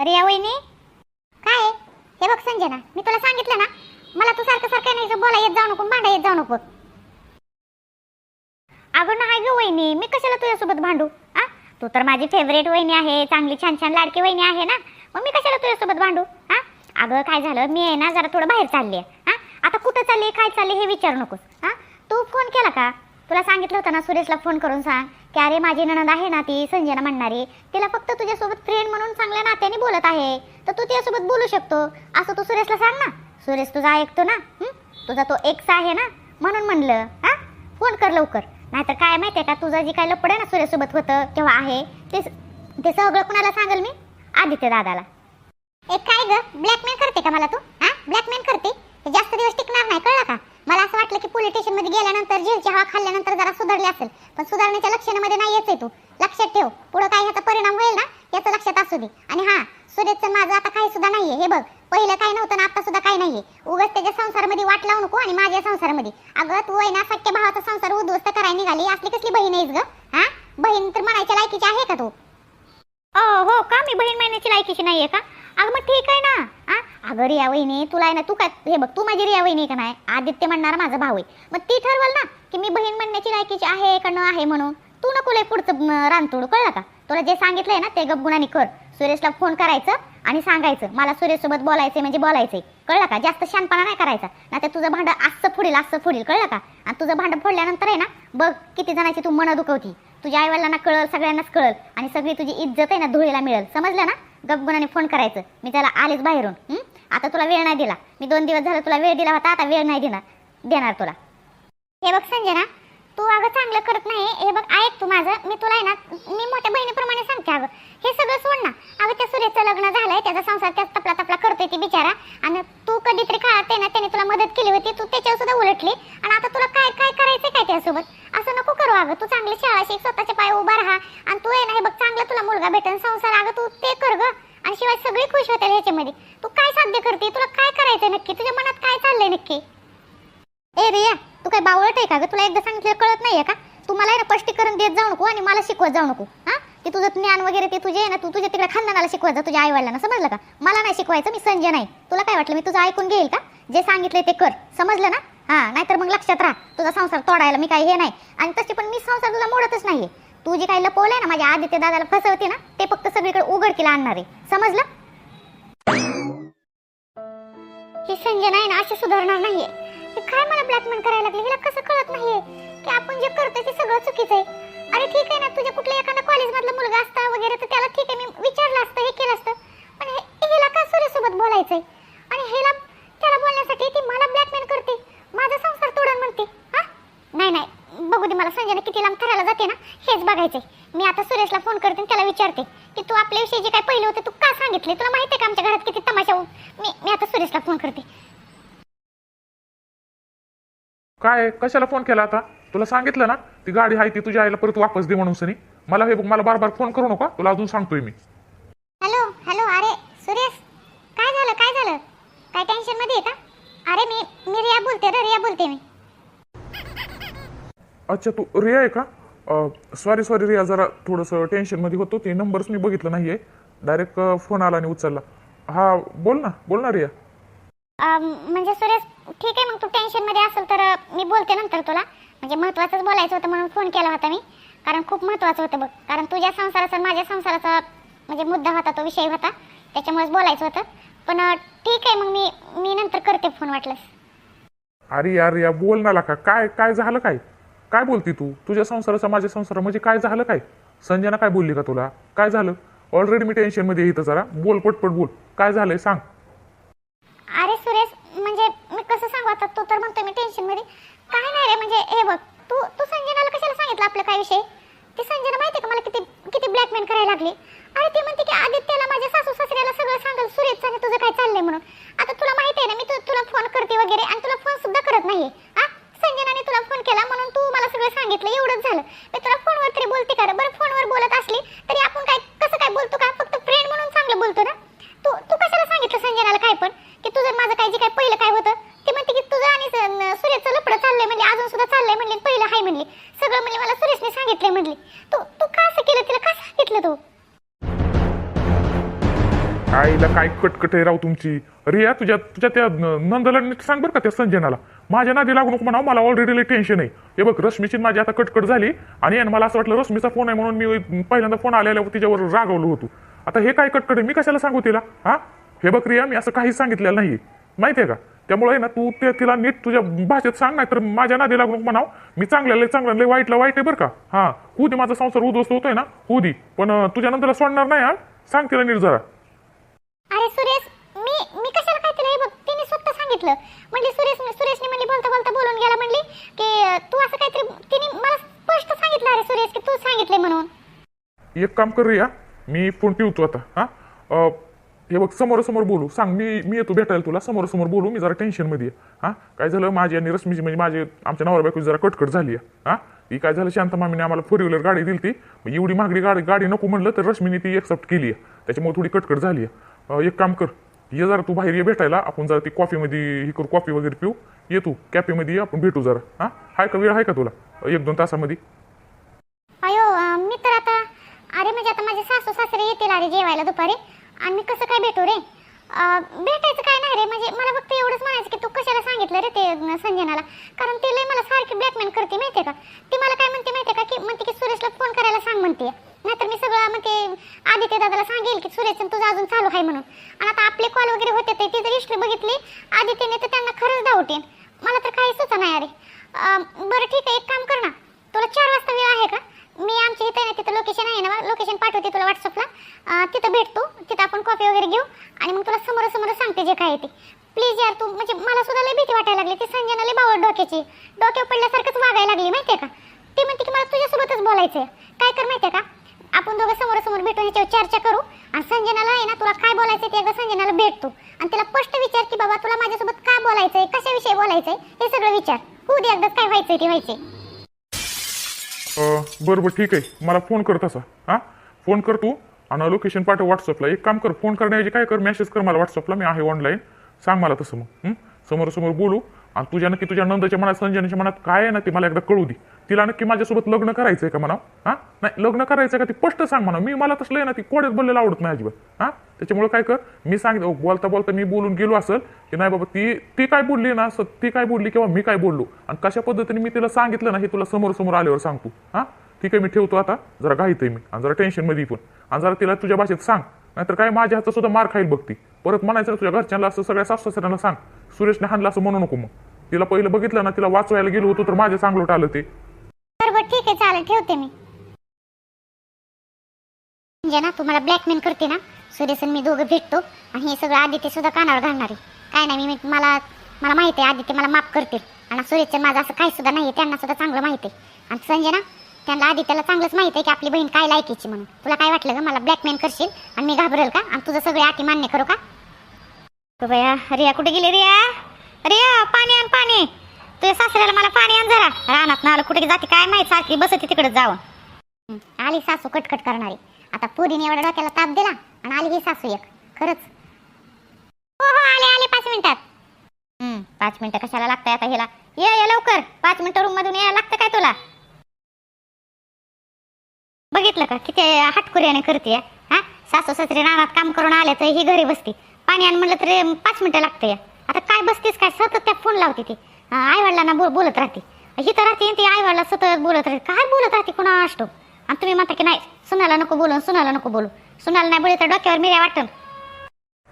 अरे या वहिनी. काय आहे? हे बघ संजना मी तुला सांगितलं ना मला तू सारखं सारखं नाही बोला येत जाऊ नको भांडा येत जाऊ नको. अगं नाही ग वहिनी मी कशाला तुझ्यासोबत भांडू? आ? तू तर माझी फेवरेट वहिनी आहे चांगली छान छान लाडकी वहिनी आहे ना? मग मी कशाला तुझ्यासोबत भांडू? हा अगं काय झालं? मी आहे ना जरा थोडं बाहेर चालली आहे. हा आता कुठं चालली काय चालली हे विचारू नकोस. हा तू फोन केला का? तुला सांगितलं होतं ना सुरेशला फोन करून सांग. की अरे माझी नणंद आहे ना ती संजना म्हणणारी. तिला फक्त तुझ्यासोबत फ्रेंड म्हणून चांगल्या नात्याने बोलत आहे. तर तू तिच्यासोबत बोलू शकतो. असं तू सुरेशला सांग ना. सुरेश तुझा ऐकतो ना. तुझा तो एक्स आहे ना म्हणून म्हणलं. हा? फोन कर लवकर. नाहीतर काय माहितीये का तुझं जी काय लपड आहे ना सुरेशसोबत होतं किंवा आहे. ते ते सगळं कुणाला सांगेल मी? आदित्य दादाला. एक काय ग ब्लॅकमेल करते का मला तू? हा? ब्लॅकमेल करते? जास्त दिवस टिकणार नाही कळलं का? मला असं वाटलं की पोलीस स्टेशनमध्ये गेल्यानंतर जेलची हवा खाल्ल्यानंतर जरा सुधारली असेल. पण सुधारण्याच्या लक्षणामध्ये नाही येते तू. लक्षात ठेव. पुढं काय ह्याचा परिणाम होईल ना याचं लक्षात असू दे. आणि हा सुरेशचं माझं आता काही सुद्धा नाहीये. हे बघ पहिलं काय नव्हतं ना आता सुद्धा काही नाहीये. उगाच त्याच्या संसारामध्ये वाट लावू नको आणि माझ्या संसारामध्ये. अगं तू आहे ना सख्या भावाचा संसार उद्ध्वस्त करायला निघाली. असली कसली बहीण आहेस ग? हा? बहीण तर म्हणायच्या लायकीची आहे का तू? हो का? मी बहीण महिन्याची लायकीची नाहीये का? अगं मग ठीक आहे ना. अगं रिया वहिनी तुला आहे ना तू काय हे बघ तू माझी रिया वहिनी का नाही? आदित्य म्हणणार माझा भाऊ आहे. मग ती ठरवल ना की मी बहीण म्हणण्याची लायकीची आहे का न आहे म्हणून. तू नको लय पुढचं रानतोड कळलं का? तुला जे सांगितलंय ना ते गपगुणाने कर. सुरेशला फोन करायचं आणि सांगायचं मला सुरेशसोबत बोलायचं बोलायचंय म्हणजे बोलायचंय. कळलं का? जास्त शानपणा नाही करायचा. ना तर तुझं भांडं असं फुडेल असं फुडेल कळलं का? आणि तुझं भांडं फोडल्यानंतर आहे ना बघ किती जणांची तू मनं दुखवती. तुझ्या आईवडिलांना कळल सगळ्यांनाच कळल आणि सगळी तुझी इज्जत आहे ना धुळीला मिळेल. समजलं ना? गपगुणाने फोन करायचं. मी त्याला आलेच बाहेरून आता तुला वेळ नाही दिला. मी दोन दिवस झालं तुला वेळ दिला होता आता वेळ नाही देणार देणार तुला. हे बघ संजना तू अगं चांगलं करत नाही हे. बघ ऐक तू माझं. मी तुला आहे ना मी मोठ्या बहिणीप्रमाणे सांगते अगं. हे सगळं सोड ना. अगं त्या सुरेचं लग्न झालंय त्याचा संसार त्या तपला तपला करतोय ती बिचारा. आणि तू कधीतरी काळात आहे ना त्याने तुला मदत केली होती तू त्याच्यावर सुद्धा उलटली. आणि आता तुला काय काय करायचंय काय त्यासोबत? असं नको करू अगं. तू चांगली शाळा शिक स्वतःच्या पाय उभा राहा. आणि तू आहे ना हे बघ चांगलं तुला मुलगा भेटेल संसार. अगं तू ते कर ग. आणि शिवाय सगळी खुश होतील ह्याच्यामध्ये. तू काय साध्य करते? तुला काय करायचं नक्की? तुझ्या मनात काय चाललंय नक्की? ए रिया तू काय बावळट आहे का ग? तुला एकदा सांगितलं कळत नाहीये का? तू मला ना स्पष्टीकरण देत जाऊ नको आणि मला शिकवत जाऊ नको. हा? ते तुझं ज्ञान वगैरे ते तुझे आहे ना तू तुझ्या तिकडे खानदानाला शिकवत जा तुझ्या आईवडिलांना. समजलं का? मला नाही शिकवायचं मी संजय नाही. तुला काय वाटलं? मी तुझं ऐकून घेईल का? जे सांगितलंय ते कर. समजलं ना? हा नाहीतर मग लक्षात राहा. तुझा संसार तोडायला मी काही हे नाही. आणि तशी पण मी संसार तुला मोडतच नाहीये. तू जे काही लपवलंय ना माझ्या आदित्य दादाला फसवते ना ते फक्त सगळीकडे उघडकीला आणणार आहे. समजलं? हे संजय नाही ना अशी सुधारणार नाहीये. हे काय मला ब्लॅकमेल करायला लागले? हिला कसं कळत नाहीये? की आपण जे करतोय ते सगळं चुकीचं आहे. अरे ठीक आहे ना तुझ्या कुठल्या एखादा कॉलेज मधला मुलगा असता वगैरे तर त्याला ठीक आहे मी विचारलं असतं हे केलं असतं. पण हे हिला का सूर्यसोबत बोलायचंय आणि हिला त्याला बोलण्यासाठी ती मला ब्लॅकमेल करते माझा संसार तोडून म्हणते हा नाही नाही बघू दे मला संजयने किती लांब करायला जाते ना हेच बघायचंय. मी आता सुरेशला फोन करते त्याला विचारते की तू आपल्याविषयी जे काय पहिले होते तू का सांगितले तुला माहिती आहे का आमच्या घरात किती तमाशा मी मी आता सुरेशला फोन करते. काय कशाला फोन केला आता? तुला सांगितलं ना ती गाडी आहे ती तुझ्या आईला परत वापस दे म्हणून सनी. मला हे बघ मला बार बार फोन करू नका तुला अजून सांगतोय मी. हॅलो हॅलो अरे सुरेश काय झालं काय झालं? काय टेन्शनमध्ये आहे का? अरे मी मी रिया बोलते रिया बोलते मी. अच्छा तू रिया आहे का? सॉरी सॉरी रिया जरा थोडंसं टेन्शनमध्ये होतो. ते नंबर्स मी बघितलं नाही आहे डायरेक्ट फोन आला आणि उचलला. हा बोल ना. बोल ना रिया. म्हणजे सुरेश ठीक आहे मग तू टेन्शनमध्ये असेल तर मी बोलते नंतर तुला. म्हणजे महत्वाचंच बोलायचं होतं म्हणून फोन केला होता मी. कारण खूप महत्वाचं होतं बघ. कारण तुझ्या संसाराचा माझ्या संसाराचा म्हणजे मुद्दा होता तो विषय होता. त्याच्यामुळेच बोलायचं होतं. पण ठीक आहे मग मी मी नंतर करते फोन वाटलंस अरे यार या बोल ना का? काय काय झालं काय? काय बोलती तू? तुझ्या संसाराचा माझ्या संसारा म्हणजे काय झालं काय? संजना काय बोलली का तुला? काय झालं? ऑलरेडी मी टेन्शनमध्ये इथं जरा. बोल पटपट बोल. काय झालंय? सांग. अरे सुरेश म्हणजे मी कसं सांगू आता? तू तर म्हणतोय मी टेन्शनमध्ये. काय नाही रे म्हणजे हे बघ तू तू संजनाला कशाला सांगितलं आपलं काय विषय? ती संजना माहिती का मला किती किती ब्लॅकमेल करायला लागली? अरे ती म्हणते की आदित्यला माझ्या सासू सासऱ्याला सगळं सांगल. सुरेश सांग तुझं काय चाललंय म्हणून? आता तुला माहिती आहे ना मी तुला फोन करते वगैरे आणि तुला फोन सुद्धा करत नाही रंजनाने तुला फोन केला म्हणून तू मला सगळं सांगितलं एवढंच झालं. मी तुला फोनवर तरी बोलते का बरं फोनवर बोलत असली तरी आपण काय कसं काय बोलतो का? फक्त फ्रेंड म्हणून चांगलं बोलतो ना? तू तू कशाला सांगितलं संजनाला काय पण? की तुझं माझं काय जे काय पहिलं काय होतं? ते म्हणते की तुझं आणि सुरेशचं लपडं चाललंय म्हणजे अजून सुद्धा चाललंय म्हणले पहिलं हाय म्हणले. सगळं म्हणले मला सुरेशने सांगितलंय म्हणले. तू तू का असं केलं? तिला का सांगितलं तू? आईला काय कटकट राव तुमची? रिया तुझ्या तुझ्या त्या न- नंदला सांग बरं का त्या संजनाला. माझ्या नादी लागू नको म्हणा मला ऑलरेडी लई टेन्शन आहे. हे बघ रश्मीची माझी आता कटकट झाली आणि मला असं वाटलं रश्मीचा फोन आहे म्हणून मी पहिल्यांदा फोन आलेल्यावर तिच्यावर रागवलो होतो. आता हे काय कटकट आहे? मी कशाला सांगू तिला? हा? हे बघ रिया मी असं काहीच सांगितलेलं नाही माहिती आहे का? त्यामुळे ना तू ते तिला नीट तुझ्या भाषेत सांग नाही तर माझ्या नादी लागू नको म्हणाव. मी चांगल्याला चांगलं लय वाईटला वाईट आहे बरं का? हा. होऊ दे माझा संसार उद्ध्वस्त होतोय ना? होऊ दे. पण अं, तुझ्या सोडणार नाही हा? सांग तिला नीट जरा अरे सुरेश मी मी कशाला काय तिला हे बघ तिने स्वतः सांगितलं म्हणली सुरेश सुरेशने म्हणली बोलता बोलता बोलून गेला म्हणली की अं, तू असं काहीतरी तिने मला स्पष्ट सांगितलं अरे सुरेश की तू सांगितले म्हणून एक काम करूया. या मी फोन ठेवतो आता. हा? हे बघ समोरासमोर बोलू. सांग मी मी येतो भेटायला तुला. समोरासमोर बोलू. मी जरा टेन्शनमध्ये आहे. हा? काय झालं? माझी आणि रश्मीची म्हणजे माझे आमच्या नवरा बायकोची जरा कटकट झाली आहे. हा? ती काय झालं? शांत मामीने आम्हाला फोर व्हीलर गाडी दिली ती मग एवढी महागडी गाडी गाडी नको म्हणलं तर रश्मीने ती एक्सेप्ट केली आहे. त्याच्यामुळे थोडी कटकट झाली आहे. एक काम कर. ये जरा तू बाहेर ये भेटायला. आपण जरा ती कॉफीमध्ये हे करू कॉफी वगैरे पिऊ. ये तू कॅफेमध्ये ये आपण भेटू जरा. हा? हाय का वेळ आहे का तुला? एक दोन तासामध्ये अयो अं, मी तर आता अरे म्हणजे आता माझे सासू दुपारी अरे जेवायला दुपारी? आणि कसं काय भेटू रे? भेटायचं काय नाही रे? म्हणजे मला फक्त एवढंच म्हणायचं की तू कशाला सांगितलं रे ते संजनाला? कारण ती लय मला सारखी ब्लॅकमेल करते माहितीये का? ती मला काय म्हणते माहितीये का की म्हणते की सुरेशला फोन करायला सांग म्हणते. नाहीतर मी सगळं म्हणते आदित्य दादाला सांगेल की सुरेश तुझं अजून चालू आहे म्हणून. आणि आता आपले कॉल वगैरे होते ते ती जर हिस्ट्री बघितली आदित्यने तर त्यांना खरंच डाऊट येईन मला तर काही सुचा नाही अरे. बरं ठीक आहे एक काम कर ना. तुला चार वाजता वेळ आहे का? मी आमच्या इथे ना तिथं लोकेशन आहे ना लोकेशन पाठवते तुला व्हॉट्सअपला तिथं भेटतो तिथं आपण कॉफी वगैरे घेऊ आणि मग तुला समोरासमोर सांगते जे काय ते. प्लीज यार तू म्हणजे मला सुद्धा लय भीती वाटायला लागली ती संजना लय बावळ डोक्याची. डोक्यावर पडल्यासारखंच वागायला लागली माहितीये का? ती म्हणते की मला तुझ्यासोबतच बोलायचंय. काय कर माहितीये का? आपण दोघं समोरासमोर भेटून ह्याच्यावर चर्चा करू आणि संजनाला आहे ना तुला काय बोलायचं ते एकदा संजनाला भेटतो. आणि तिला स्पष्ट विचार की बाबा तुला माझ्यासोबत का बोलायचंय कशाविषयी बोलायचंय हे सगळं विचार. होऊ दे एकदाच काय व्हायचंय ते व्हायचंय. बरं बरं ठीक आहे. मला फोन कर तसा. हां? फोन कर तू आणि लोकेशन पाठव व्हॉट्सअपला एक काम कर फोन करण्याऐवजी काय कर मेसेज कर मला व्हॉट्सअपला मी आहे ऑनलाईन सांग मला तसं मग. समोरासमोर बोलू. आणि तुझ्या नक्की तुझ्या नंदाच्या मनात संजनाच्या मनात काय आहे ना ते मला एकदा कळू दे. तिला नक्की माझ्यासोबत लग्न करायचंय का म्हणा हा? नाही लग्न करायचं का ती स्पष्ट सांग म्हणा मी मला तसलं आहे ना ती कोड्यात बोललेलं आवडत नाही अजिबात. हा? त्याच्यामुळे काय कर मी सांग बोलता बोलता मी बोलून गेलो असेल की नाही बाबा ती ती काय बोलली ना असं ती काय बोलली किंवा मी काय बोललो? आणि कशा पद्धतीने मी तिला सांगितलं ना हे तुला समोर समोर आल्यावर सांगतो. हा? ठीक आहे मी ठेवतो आता. जरा घाईत मी. आणि जरा टेन्शनमध्ये पण. आणि जरा तिला तुझ्या भाषेत सांग. नाहीतर काय माझ्या हातचा सुद्धा मार खाईल बघती. परत म्हणायचं तुझ्या घरच्यांना असं सगळ्या सासऱ्यांना सांग. सुरेशने हाणलं असं म्हणू नको मग. तिला पहिलं बघितलं ना तिला वाचवायला गेलो होतो तर माझ्या चांगलं आलं ते. बरोबर ठीक आहे चालेल ठेवते मी. म्हणजे ना तुम्हाला ब्लॅकमेल करते ना सुरेश मी दोघं भेटतो आणि हे सगळं आदित्य सुद्धा कानावर घालणार आहे. काय नाही मी मला मला माहिती आहे आदित्य मला माफ करतील. आणि सुरेशचं माझं असं काही सुद्धा नाही आहे त्यांना सुद्धा चांगलं माहिती आहे. आणि संजय ना त्यांना त्याला चांगलंच माहिती आहे की आपली बहीण काय लायकीची म्हणून. तुला काय वाटलं का मला ब्लॅकमेल करशील आणि मी घाबरेल का? आणि तुझं सगळे आटी मान्य करू का? बया रिया कुठे गेली रिया? रिया पाणी आण पाणी. तुझ्या सासऱ्याला मला पाणी आण जरा. रानात नाला कुठे जाते काय माहीत? सारखी बसते तिकडे जाऊन आली सासू कटकट करणारी. आता पुरीने एवढ्या डोक्याला ताप दिला आणि आली ही सासू एक. खरंच. हो हो आले आले पाच मिनिटात. पाच मिनिटं कशाला लागतंय आता हिला? ये ये लवकर. पाच मिनिटं रूम मधून यायला लागतं काय तुला? बघितलं का? किती हटकुऱ्याने करते हा? सासू सासरे रानात काम करून आले तर ही घरी बसती. पाणी आण म्हणलं तरी पाच मिनिटं लागते आता काय बसतीस? काय सतत त्या फोन लावते ती. आई वडिलांना बोल बोलत राहते. ही तर राहते ती आई वडिला सतत बोलत राहते. काय बोलत राहते? कुणा असतो? आणि तुम्ही म्हणता की नाही सुनाला नको बोलून सुनाला नको बोलू. सुनाला नाही बोलले तर डोक्यावर मिऱ्या वाटन.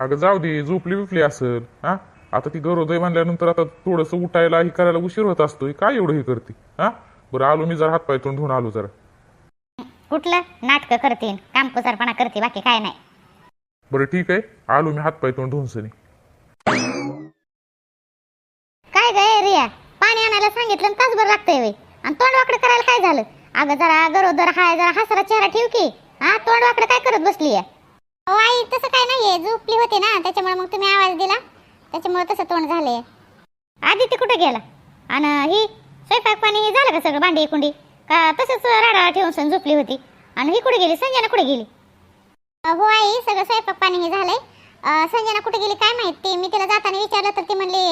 अगं जाऊ दे झोपली बिपली असेल हा? आता ती गरोदय म्हणल्यानंतर आता थोडस उठायला हे करायला उशीर होत असतो काय एवढं हे करते हा? बरं आलो मी जरा हातपाय तोंड धुवून आलो जरा. कुठलं? नाटकं करते कामकुसारपणा करते बाकी काय नाही. बरं ठीक आहे. आलो मी हातपाय तोंड धुवून सनी काय ग रिया? पाणी आणायला सांगितलं आणि तासभर लागतंय वे आणि तोंड वाकडं करायला काय झालं? अगं जरा गरोदर हाय जरा हसरा चेहरा ठेव की. हा तोंड वाकडं काय करत बसली आहे? आई तसं काय नाहीये. झोपली होती ना त्याच्यामुळे मग तुम्ही आवाज दिला. त्याच्यामुळे तसं तोंड झालंय. आदित्य कुठे गेला? आणि ही स्वयंपाक पाणी हे झालं का सगळं? भांडी कुंडी का तसंच राडा ठेवून सण झोपली होती. आणि ही कुठे गेली? संजना कुठे गेली? हो आई सगळं स्वयंपाक पाणी हे झालंय. संजना कुठे गेली काय माहिती? मी तिला जाताना विचारलं तर ती म्हणली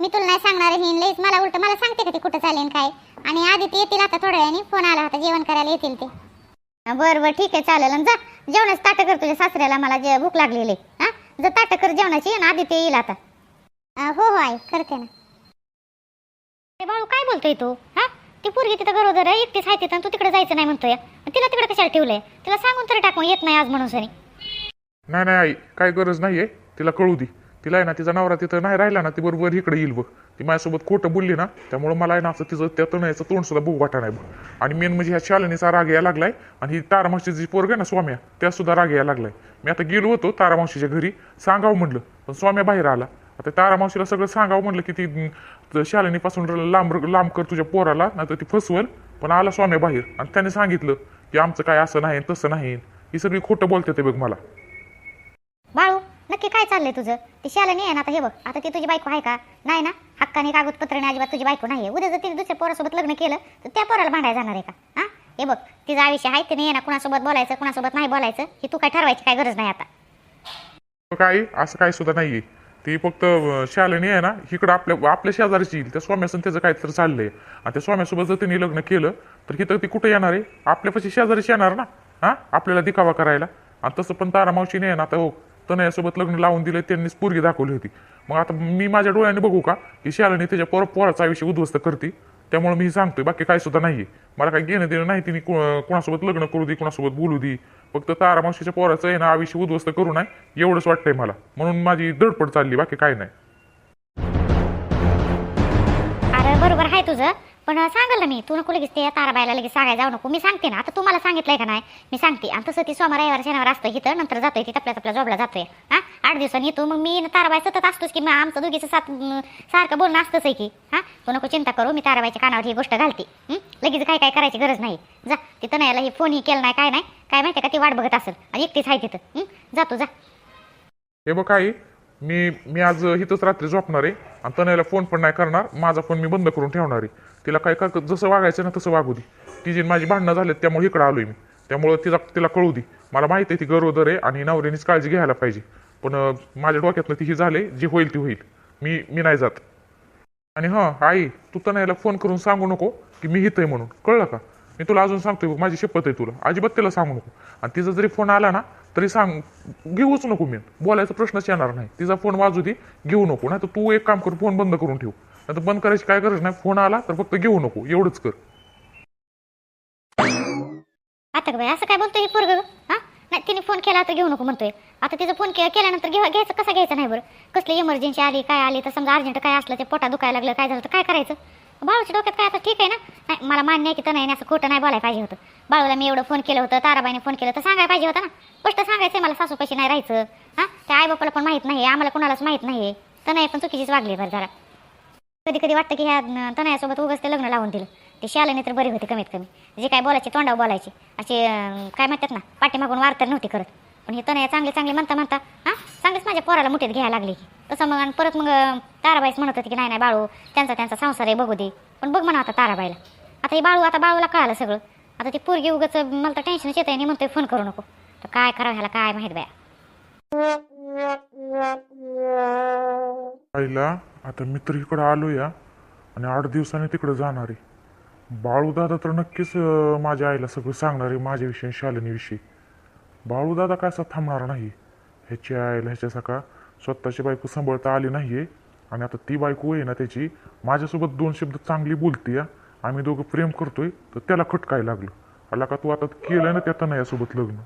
मी तुला नाही सांगणार ही लईच मला उलट मला सांगते का ती कुठं चालेल काय? आणि आधी ते येतील आता थोड्या वेळाने. फोन आला होता जेवण करायला येतील ते. बरं बरं ठीक आहे चालेल. जा. जेवणाच ताटं कर तुझ्या सासऱ्याला मला जे भूक लागलेली आहे. जर ताटं कर जेवणाची आणि आदित्य येईल आता. हो हो आई करते ना. अरे बाळू काय बोलतोय तू? हा? ती पोरगी तिथं गरोदर आहे एकटीच आहे तिथं तू तिकडे जायचं नाही म्हणतोय. तिला तिकडे कशाला ठेवलंय? तिला सांगून तरी टाकून येत नाही आज म्हणून सनी. नाही नाही आई काय गरज नाहीये. तिला कळू दे. तिला आहे ना तिचा नवरा तिथं नाही राहिला ना ती बरोबर इकडे येईल बघ. ती माझ्यासोबत खोटं बोलली ना त्यामुळे मला आहे ना असं तिचं त्या तणयाचं तोंड सुद्धा बघू वाटा नाही बघ. आणि मेन म्हणजे ह्या शालिनीचा राग यायला लागलाय आणि ही तारामावशीची जी पोरग आहे ना स्वाम्या त्या सुद्धा राग यायला लागलाय. मी आता गेलो होतो तारामावशीच्या घरी सांगावं म्हणलं पण स्वाम्या बाहेर आला. आता तारामावशीला सगळं सांगावं म्हणलं की ती शालिनीपासून लांब लांब कर तुझ्या पोराला नाही तर ती फसवल पण आला स्वाम्या बाहेर. आणि त्याने सांगितलं की आमचं काय असं नाही तसं नाही. ही सगळी खोटं बोलते ते बघ मला. बाळू नक्की काय चाललंय तुझं? ती शालिनी आहे ना आता हे बघ. आता ती तुझी बायको आहे का? नाही ना? हक्काने कागदपत्राने अजिबात तुझी बायको नाही उद्या जर तिने दुसऱ्या पोरासोबत लग्न केलं तर त्या पोराला भांडायला जाणार आहे का? हा? हे बघ तिचं आयुष्य आहे तिने ये ना कुणासोबत बोलायचं कुणासोबत नाही बोलायचं ही तू काय ठरवायची काय गरज नाही आता. काय असं काय सुद्धा नाहीये. ती फक्त शालिनी आहे ना इकडं आपल्या आपल्या शेजारीची येईल. त्या स्वाम्यासन त्याचं काहीतरी चाललंय. आणि त्या स्वाम्यासोबत जर त्यांनी लग्न केलं तर हिथं ती कुठे येणार आहे? आपल्यापाशी शेजारीच येणार ना? हा? आपल्याला दिखावा करायला. आणि तसं पण तारा मावशीने आहे ना आता हो तनयासोबत लग्न लावून दिलं त्यांनीच पोरगी दाखवली होती. मग आता मी माझ्या डोळ्याने बघू का की शालिनी त्याच्या पोर पोराचा आयुष्य उद्ध्वस्त करते? त्यामुळे मी सांगतोय बाकी काय सुद्धा नाहीये. मला काही घेणं देणं नाही तिने कोणासोबत लग्न करू दे कोणासोबत बोलू दे. फक्त तारा मावशीच्या पोराचं आहे ना आयुष्य उद्ध्वस्त करू नये एवढंच वाटतंय मला. म्हणून माझी धडपड चालली बाकी काय नाही. अरे बरोबर आहे तुझं. पण सांगाल ना मी. तू नको लगेच ते ताराबाईला लगेच सांगायला जाऊ नको. मी सांगते ना. आता तुम्हाला सांगितलंय का नाही? मी सांगते. आणि तसं ती सोमवार रविवार शनिवार असतं इथं. नंतर जातोय ती टपल्या टपल्या जॉबला जातोय. हा? आठ दिवसांनी येतो. मग मी ताराबाई सतत असतोच की मग आमचं दोघीचं सात सारखं बोलणं असतंच आहे की. हा? तू नको चिंता करू. मी ताराबाईच्या कानावर ही गोष्ट घालते. लगेच काय काय करायची गरज नाही. जा. तिथं नाही याला ही फोनही केला नाही काय नाही. काय माहिती का ती वाट बघत असेल. आणि एकटीच आहे तिथं. जातो जा हे बघ काही मी मी आज इथंच रात्री झोपणार आहे. आणि तनयाला फोन पण नाही करणार. माझा फोन मी बंद करून ठेवणार आहे. तिला काय का जसं वागायचं ना तसं वागू दे. तिची माझी भांडणं झालेत त्यामुळे इकडं आलोय मी. त्यामुळं तिला तिला कळू दे. मला माहिती आहे ती गरोदर आहे आणि नवऱ्यानीच काळजी घ्यायला पाहिजे. पण माझ्या डोक्यातनं ती ही झाले जे होईल ती होईल. मी मी नाही जात. आणि हां आई तू तनयाला फोन करून सांगू नको की मी हित आहे म्हणून. कळलं का? मी तुला अजून सांगतोय माझी शपथ आहे तुला. अजिबात तिला सांगू नको. आणि तिचा जरी फोन आला ना तरी सांग घेऊच नको मी. बोलायचा प्रश्नच येणार नाही. तिचा फोन वाजू दे घेऊ नको. नाही तर तू एक काम कर फोन बंद करून ठेव. नाही बंद करायची काय गरज नाही. फोन आला तर फक्त घेऊ नको. एवढंच कर. आता का बाई असं काय बोलतोय पोरग? हा? नाही तिने फोन केला तर घेऊ नको म्हणतोय. आता तिचा फोन के केल्यानंतर घेऊ घ्यायचं कसा घ्यायचं नाही बरं? कसली इमर्जन्सी आली काय आली? तर समजा अर्जंट काय असलं ते पोटा दुखायला लागलं काय झालं तर काय करायचं? बाळूच्या डोक्यात काय आता ठीक आहे ना? नाही मला मान्य आहे की तर नाही असं खोटं नाही बोलायला पाहिजे होतं. बाळूला मी एवढं फोन केलं होतं ताराबाईने फोन केलं तर सांगायला पाहिजे होतं ना? गोष्ट सांगायचं मला सासू कशी नाही राहायचं. हां? त्या आई बापाला पण माहीत नाही आम्हाला कुणालाच माहीत नाही तर नाही पण चुकीचीच वागली बरं जरा. कधी कधी वाटतं की ह्या तनयासोबत उगाच ते लग्न लावून दिलं. ते शालेने तर बरी होती कमीत कमी जे काय बोलायचे तोंडावर बोलायचे. असे काय म्हणतात ना पाठीमागून वार तर नव्हती करत. पण हे तनया चांगले चांगले म्हणता म्हणता हां चांगलेच माझ्या पोराला मुठीत घ्यायला लागली. की तसं मग आणि परत मग ताराबाईच म्हणत होती की नाही नाही बाळू त्यांचा त्यांचा संसार आहे बघू दे. पण बघ म्हणा आता ताराबाईला. आता हे बाळू आता बाळूला कळालं सगळं. आता ती पोरगी उगाच मला तर टेन्शनच येत आहे म्हणतोय फोन करू नको. तर काय करावं ह्याला काय माहीत बाया. आईला आता मित्र इकडं आलो या आणि आठ दिवसांनी तिकडं जाणार. आहे बाळूदादा तर नक्कीच अं, माझ्या आईला सगळं सांगणार आहे माझ्याविषयी शालिनीविषयी बाळूदादा काय असा थांबणार नाही. ह्याची आईला ह्याच्या सका स्वतःची बायको सांभाळता आली नाही आहे आणि आता ती बायको आहे ना त्याची माझ्यासोबत दोन शब्द चांगली बोलते या आम्ही दोघं प्रेम करतोय तर त्याला खटकाय लागलं. आला का तू आता केलं ना त्या तनयासोबत लग्न?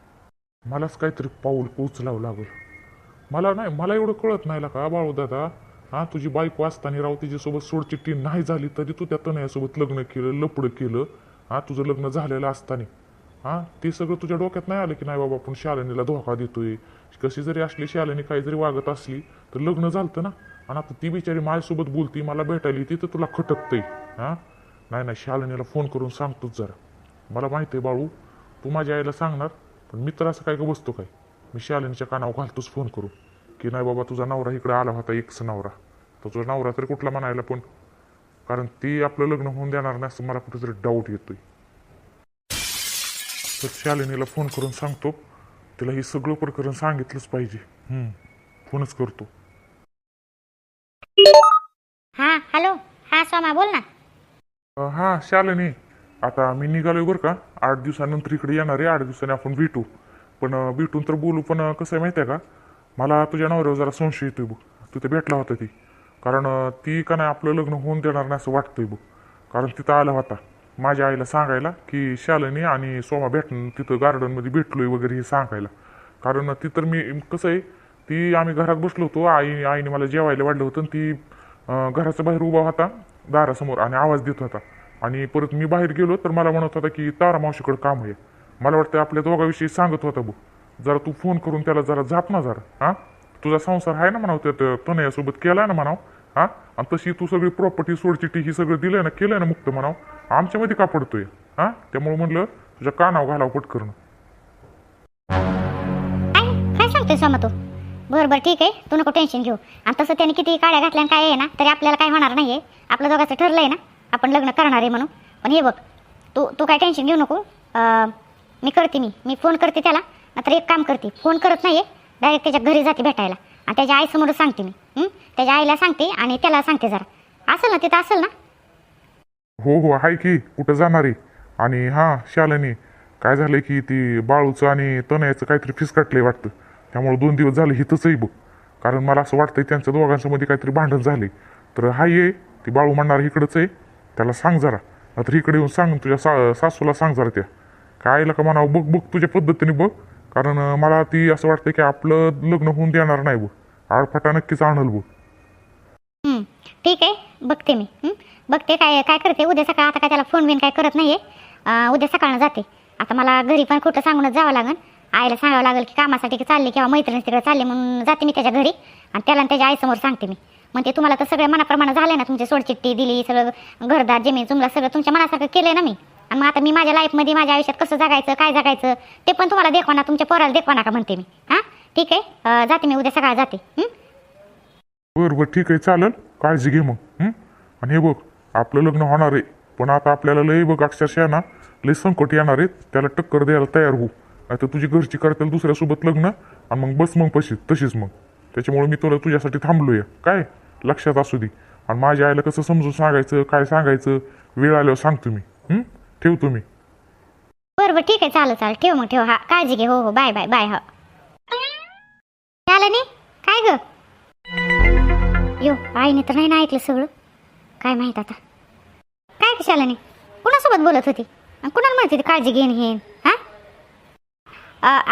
मलाच काहीतरी पाऊल उचलावं लागलं. मला नाही मला एवढं कळत नाही का बाळू दादा हा तुझी बायको असताना राव तिच्यासोबत सोडचिट्टी नाही झाली तरी तू त्या तनयासोबत लग्न केलं लपडं केलं. हा तुझं लग्न झालेलं असताना. हां ते सगळं तुझ्या डोक्यात नाही आलं की नाही बाबा आपण शालिनीला धोका देतोय. कशी जरी असली शालिनी काही जरी वागत असली तर लग्न झालं ना. आणि आता ती बिचारी माझ्यासोबत बोलती मला भेटायला येते तर तुला खटकतंय. हां? नाही नाही शालिनीला फोन करून सांगतोच जरा. मला माहिती आहे बाळू तू माझ्या आईला सांगणार पण मी तर असं काय का बसतो काय? मी शालिनीच्या कानावर घालतोच फोन करून. की नाही बाबा तुझा नवरा इकडे आला होता एकच नवरा. तर तुझा नवरा तरी कुठला म्हणायला पण? कारण ती आपलं लग्न होऊन देणार नाही असं मला कुठेतरी डाऊट येतोय. तर शालिनीला फोन करून सांगतो. तिला हे सगळं प्रकरण सांगितलंच पाहिजे. हम्म, फोनच करतो. हां हॅलो. हां सोमा बोल ना. अं, हा शालिनी. आता मी निघालोय बरं का. आठ दिवसानंतर इकडे येणार आहे. आठ दिवसांनी आपण भेटू. पण अं, भेटून तर बोलू पण अं, कसं आहे माहिती आहे का? मला तुझ्या नवऱ्यावर जरा संशय येतोय बघ. तिथे भेटला होता ती. कारण ती का नाही आपलं लग्न होऊन देणार नाही असं वाटतंय बघ. कारण तिथं आला होता. माझ्या आईला सांगायला की शालिनी आणि सोमा भेटणं तिथं गार्डनमध्ये भेटलोय वगैरे हे सांगायला. कारण ती तर मी कसं आहे ती आम्ही घरात बसलो होतो. आई आईने मला जेवायला वाढलं होतं आणि ती घराच्या बाहेर उभा होता दारासमोर आणि आवाज देत होता. आणि परत मी बाहेर गेलो तर मला म्हणत होता की तारा मावशीकडे काम आहे. मला वाटतं आपल्या दोघाविषयी सांगत होता बघ. जरा तू फोन करून त्याला जरा झाप ना जरा हां? तुझा संसार आहे ना म्हणाव त्या तनयासोबत केलाय ना म्हणाव हा? आणि तशी तू सगळी प्रॉपर्टी सोडचिट्टी ही सगळं दिलंय ना केलंय ना मुक्त म्हणाव आमच्यामध्ये का पडतोय हा? त्यामुळे म्हणलं तुझ्या कानाव घालाव पटकरण काय? सांगतोय सोमा तू? बरं बरं ठीक आहे. तू नको टेन्शन घेऊ. आणि तसं त्याने किती काड्या घातल्या काय आहे ना तरी आपल्याला काय होणार नाही आहे आपलं दोघांचं ठरलं आहे ना आपण लग्न करणार आहे म्हणून. पण हे बघ तू तू काय टेन्शन घेऊ नको. मी करते मी. मी फोन करते त्याला नंतर एक काम करते. फोन करत नाही डायरेक्ट त्याच्या घरी जाते भेटायला. आणि त्याच्या आईसमोर सांगते मी. त्याच्या आईला सांगते आणि त्याला सांगते जरा. असेल ना तिथं असेल ना? हो हो आहे की. कुठं जाणार? आहे आणि हां शालनी काय झालंय की ती बाळूचं आणि तनयाचं काहीतरी फिसकटलंय वाटतं. त्यामुळे दोन दिवस झाले हिथंचही बघ. कारण मला असं वाटतंय त्यांच्या दोघांच्या मध्ये काहीतरी भांडण झाले तर हाय ये ती बाळू म्हणणार इकडंच आहे. त्याला सांग जरा. नंतर इकडे येऊन सांग तुझ्या सा सासूला सांग जरा त्या. काय का म्हणावं? बघ बघ तुझ्या पद्धतीने बघ. कारण मला ती असं वाटतं की आपलं लग्न होऊन देणार नाही बघ आडफाटा नक्कीच आणल बघ ठीक आहे. बघते मी. बघते काय काय करते. उद्या सकाळ आता काय त्याला फोन बिन काय करत नाही आहे उद्या सकाळनं जाते. आता मला घरी पण कुठं सांगूनच जावं लागेल आईला सांगावं लागेल की कामासाठी की चालले किंवा मैत्रिणी तिकडे चालले म्हणून जाते मी त्याच्या घरी. आणि त्याला त्याच्या आईसमोर सांगते मी. म्हणते तुम्हाला तर सगळ्या मनाप्रमाणे झालं ना तुमची सोडचिट्टी दिली सगळं घरदार जमीन जुमला सगळं तुमच्या मनासारखं केलं ना मी? आणि मग आता मी माझ्या लाईफमध्ये माझ्या आयुष्यात कसं जगायचं काय जगायचं ते पण तुम्हाला देखवा ना तुमच्या पोराला देखवा का म्हणते मी. हां? ठीक आहे? जाते मी उद्या सकाळ जाते. बरं बरं ठीक आहे चालेल काळजी घे मग. आणि हे बघ आपलं लग्न होणार आहे पण आता आपल्याला लय बघ अक्षरशः ना लय संकट येणार आहे. त्याला टक्कर द्यायला तयार होऊ. नाही तर तुझी घरची करतील दुसऱ्यासोबत लग्न आणि मग बस मग पशी तशीच मग. त्याच्यामुळे मी तुला तुझ्यासाठी थांबलोय. काय? लक्षात असू दे. आणि माझ्या आईला कसं समजून सांगायचं काय सांगायचं वेळ आल्यावर सांगतो मी. हं? ठेवतो मी बरं बरं ठीक आहे. चालेल चालेल. ठेव मग ठेव. हा काळजी घे. हो हो. बाय बाय बाय हा. झालं नाही काय ग? यो आईने तर नाही ना ऐकलं सगळं. काय माहीत आता? काय कशाला नाही कुणासोबत बोलत होती? आणि कुणाला म्हणत होती काळजी घेईन घेईन हा?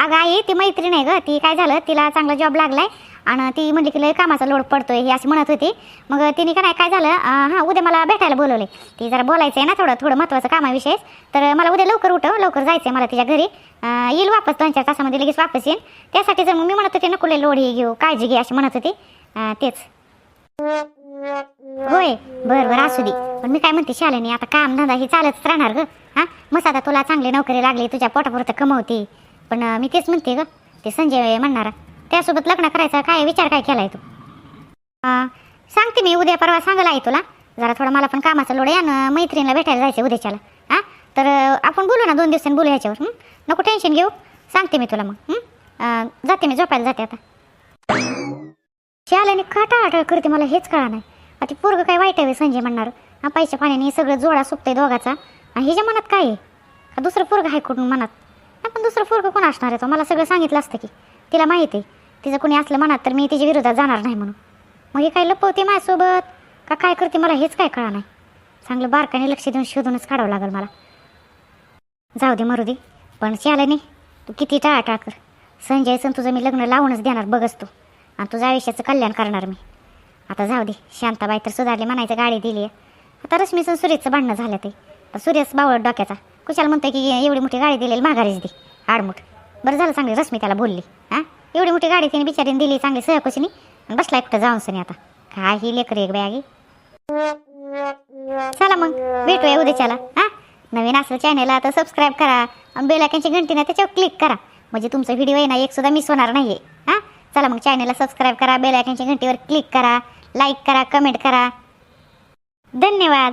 अगं आई ती मैत्रीण आहे ग. ती काय झालं? तिला चांगला जॉब लागलाय. आणि ती म्हणली की लय कामाचा लोड पडतोय हे अशी म्हणत होती. मग तिने का नाही काय झालं? हां उद्या मला भेटायला बोलवले. ती जरा बोलायचं आहे ना थोडं थोडं महत्त्वाचं कामाविषयीच तर मला उद्या लवकर उठव लवकर जायचं आहे मला तिच्या घरी. येईल वापस दोन चार तासामध्ये लगेच वापस येईन. त्यासाठी जर मग मी म्हणत होते नको लय लोड हे घेऊ काळजी घे अशी म्हणत होती. तेच. होय बर बर असू दे. पण मी काय म्हणते शालिनी आता काम धंदा हे चालतच राहणार ग. हा? मस्त आता तुला चांगली नोकरी लागली तुझ्या पोटापुरतं कमवते. पण मी तेच म्हणते ग ते संजय म्हणणार. त्यासोबत लग्न करायचा काय विचार काय केलाय तू? सांगते मी उद्या परवा सांगायला आहे तुला. जरा थोडं मला पण कामाचा लोड या ना मैत्रिणीला भेटायला जायचं उद्याच्याला. हां तर आपण बोलू ना दोन दिवसांनी बोलू ह्याच्यावर नको टेन्शन घेऊ. सांगते मी तुला मग जाते मी झोपायला जाते आता. शाल्याने खटाळाटळ करते मला हेच कळा नाही. आता पोरग काय वाईट आहे संजय म्हणणार. हा पाण्याने सगळं जोडा सुकतंय दोघाचा. आणि हिच्या मनात काय आहे? का दुसरं पोरग आहे कुठून मनात? आपण पण दुसरं पोरग कोण असणार आहे तो? मला सगळं सांगितलं असतं की. तिला माहिती आहे. तिचं कोणी असलं मनात तर मी तिच्या विरोधात जाणार नाही म्हणून. मग हे काय लपवते माझ्यासोबत? का काय करते मला हेच काय कळा नाही. चांगलं बारकाने लक्ष देऊन शोधूनच काढावं लागेल मला. जाऊ दे मरू दे पण नाही तू किती टाळाटाळ कर. संजयचं आणि तुझं मी लग्न लावूनच देणार बघच तू. आणि तुझ्या आयुष्याचं कल्याण करणार मी. आता जाऊ दे शांताबाई तर सुधारली म्हणायचं गाडी दिली आहे आता रश्मीचं सुरेशचं भांडणं झालं ते. तर सूर्यच बावळ डोक्याचा. कुशाला म्हणतोय की एवढी मोठी गाडी दिलेली माघारीच दे. आडमुठ. बरं झालं चांगली रश्मी त्याला बोलली. हां? एवढी मोठी गाडी तिने बिचारीने दिली चांगली सहकुशीने आणि बसलाय कुठं जाऊन सनी आता. काय ही लेकर एक बॅगी. चला मग भेटूया उद्याच्याला हा? नवीन असेल चॅनेलला तर सबस्क्राईब करा. आणि बेल घंटी ना त्याच्यावर क्लिक करा. म्हणजे तुमचा व्हिडिओ आहे ना एक सुद्धा मिस होणार नाही हां? चला मग चॅनेलला सबस्क्राईब करा बेल घंटीवर क्लिक करा. लाईक करा कमेंट करा. धन्यवाद.